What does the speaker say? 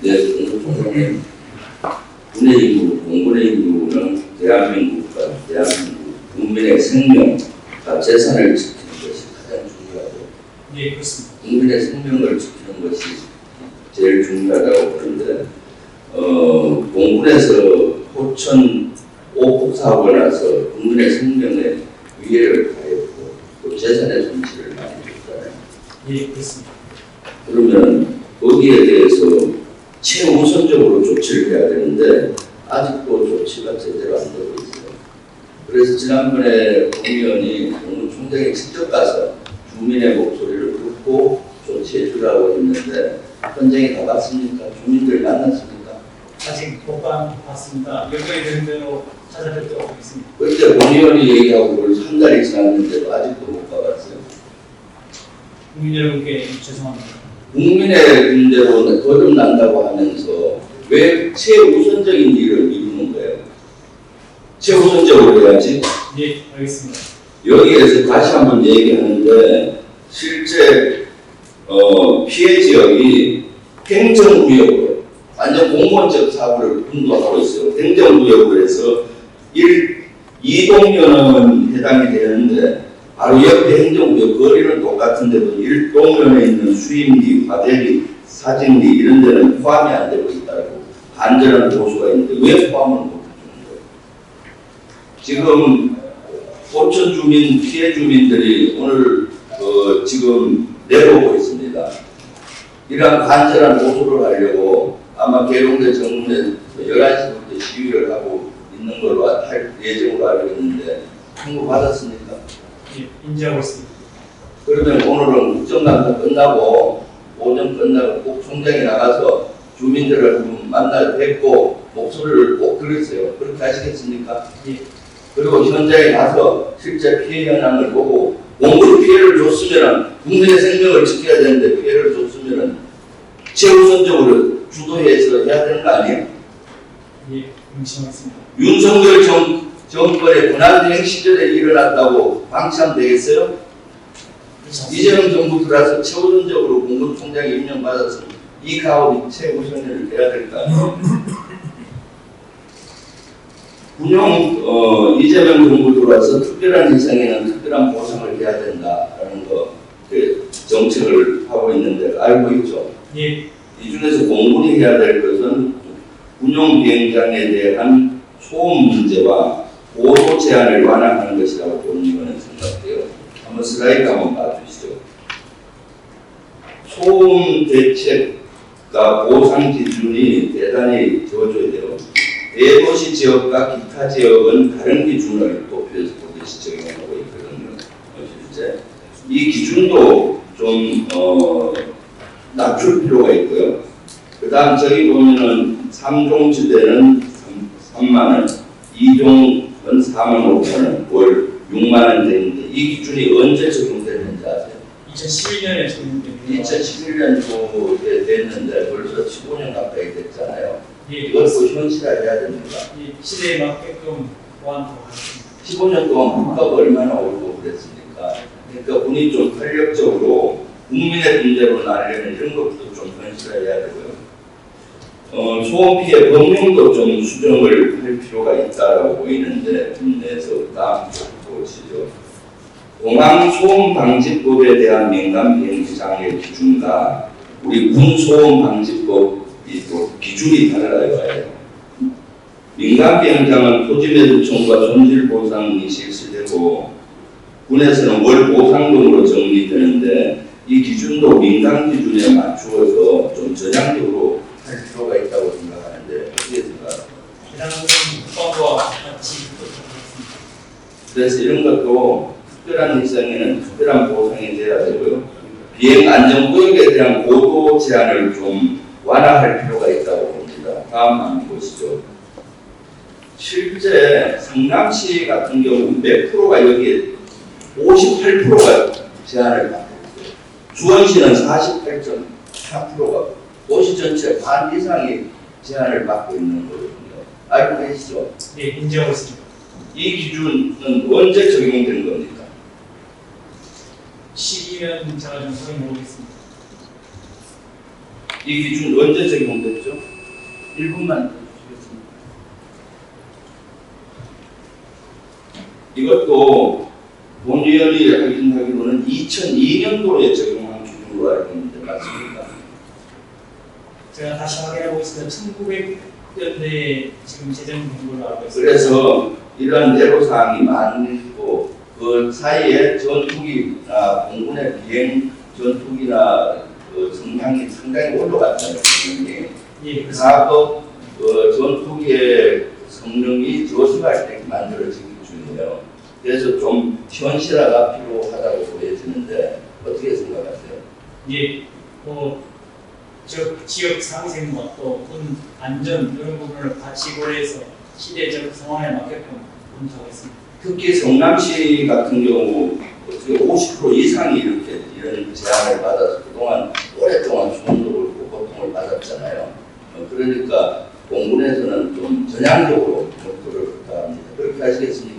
네, 공공통장님. 군의 임무, 공군의 임무는 대한민국과 대한민국 국민의 생명과 재산을 지키는 것이 가장 중요하고 예, 그렇습니다. 국민의 생명을 지키는 것이 제일 중요하다고 보는데 어, 공군에서 호천 오폭 사고가 나서 국민의 생명에 위해를 가했고 또 재산의 손실을 많이 줬잖아요. 예, 그렇습니다. 그러면 거기에 대해서 최우선적으로 조치를 해야 되는데 아직도 제대로 안 되고 있어요. 그래서 지난번에 국의원이 국무총장이 직접 가서 주민의 목소리를 듣고 조치해 주라고 했는데 현장에 가봤습니까? 주민들 만났습니까? 아직 못 봤습니다. 요구에 되는 대로 찾아뵙도록 하겠습니다. 그때 국의원이 얘기하고 그걸 한 달이 지났는데도 아직도 못 가봤어요. 국민 여러분께 죄송합니다. 국민의 문제로 거듭난다고 하면서 왜 최우선적인 일을 미루는 거예요? 최우선적으로 해야지. 예, 알겠습니다. 여기에서 다시 한번 얘기하는데 실제 어, 피해 지역이 행정구역으로 완전 공무원적 사고를 분도하고 있어요. 행정구역으로 해서 1, 2동면은 해당이 되는데 바로 옆에 행정구역 거리는 똑같은데도 1동면에 있는 수임리, 화대리, 사직리 이런 데는 포함이 안 되고 있다고 안전한 보수가 있는데 왜 포함을 못? 지금 호천 주민 피해 주민들이 오늘 어, 지금 내려오고 있습니다. 이러한 간절한 호소를 하려고 아마 계룡대 정문에 11시부터 시위를 하고 있는 걸로 할 예정으로 알고 있는데 통보 받았습니까? 예, 인지하고 있습니다. 그러면 오늘은 국정감사 끝나고 오전 끝나고 꼭 총장이 나가서 주민들을 한번 만나 뵙고 목소리를 꼭 들으세요. 그렇게 하시겠습니까? 예. 그리고 현장에 가서 실제 피해 현황을 보고 원금 피해를 줬으면 국민의 생명을 지켜야 되는데 피해를 줬으면 최우선적으로 주도해서 해야 되는 거 아니에요? 예, 응시하겠습니다. 윤석열 정, 정권의 군한대행 시절에 일어났다고 방치하면 되겠어요? 이재명 정부 들어서 최우선적으로 공군총장이 임명받아서 이 가업이 최우선을 해야 될거 군용 어, 이재명 정부 들어와서 특별한 희생에는 특별한 보상을 해야 된다라는 거 그 정책을 하고 있는데 알고 있죠. 예, 이 중에서 공군이 해야 될 것은 군용 비행장에 대한 소음 문제와 보도 제한을 완화하는 것이라고 본인은 생각돼요. 한번 슬라이드 한번 봐주시죠. 소음 대책과 보상 기준이 대단히 저조해요. 대도시 지역과 기타 지역은 다른 기준을 도표에서 보듯이 적용하고 있거든요. 어, 실제 이 기준도 좀 어, 낮출 필요가 있고요. 그 다음 저기 보면은 3종 지대는 3, 만 원, 2종은 4만 5천 원, 월 6만 원 되는데 이 기준이 언제 적용되는지 아세요? 2012년에 적용됩니다. 2011년도에 됐는데 벌써 15년 가까이 됐잖아요. 예, 이것도 현실화해야 됩니다. 이 시대에 맞게끔 하겠습니다. 15년 동안 물가가 얼마나 오르고 그랬습니까? 그러니까 군이 좀 탄력적으로 국민의 문제로 나려면 이런 것도 좀 현실화해야 되고요. 어, 소음 피해 법령도 좀 수정을 할 필요가 있다라고 보이는데 국내에서 다음 쪽 보시죠. 공항 소음 방지법에 대한 민간 비행기 장애 기준과 우리 군 소음 방지법이 또 기준이 달라요. 민간 비행장은 토지 매도 청구와 손실 보상이 실시되고 군에서는 월 보상금으로 정리되는데 이 기준도 민간 기준에 맞추어서 좀 전향적으로 할 필요가 있다고 생각하는데 어떻게 생각하세요? 그래서 이런 것도 특별한 일상에는 특별한 보상이 돼야 되고요. 비행 안전구역에 대한 고도 제한을 좀 완화할 필요가 있 다음 한번 보시죠. 실제 성남시 같은 경우 몇 프로가 여기에 58%가 제한을 받고 있어요. 수원시는 48.4%가 도시 전체 반 이상이 제한을 받고 있는 거거든요. 알고 계시죠? 예, 인지하고 있습니다. 이 기준은 언제 적용된 겁니까? 12년 제가 좀 확인 해 보겠습니다. 이 기준 언제 적용됐죠? 1분만 주겠습니다. 이것도 본의원이 확인하기로는 2002년도에 적용한 기준으로 알고 있는데 맞습니까? 제가 다시 확인하고 있습니다. 1900년대에 지금 제정된 걸로 알고 있습니다. 그래서 이런 내로사항이 많고 그 사이에 전투기나 공군의 비행 전투기나 그 성향이 상당히 올라갔다는 분명히 예, 그렇습니다. 사법 어, 전투기의 성능이 저수할 때 만들어진 기준이에요. 그래서 좀 현실화가 필요하다고 보여지는데 어떻게 생각하세요? 예, 뭐, 저 지역 상생과 또군 안전 이런 부분을 같이 고려해서 시대적 상황에 맞게끔 검토하겠습니다. 특히 성남시 같은 경우 어떻게 50% 이상이 이렇게 이런 제한을 받아서 그동안 오랫동안 수원도 그렇고 고통을 받았잖아요. 어, 그러니까 공군에서는 좀 전향적으로 목표를 부탁합니다. 그렇게 하시겠습니까?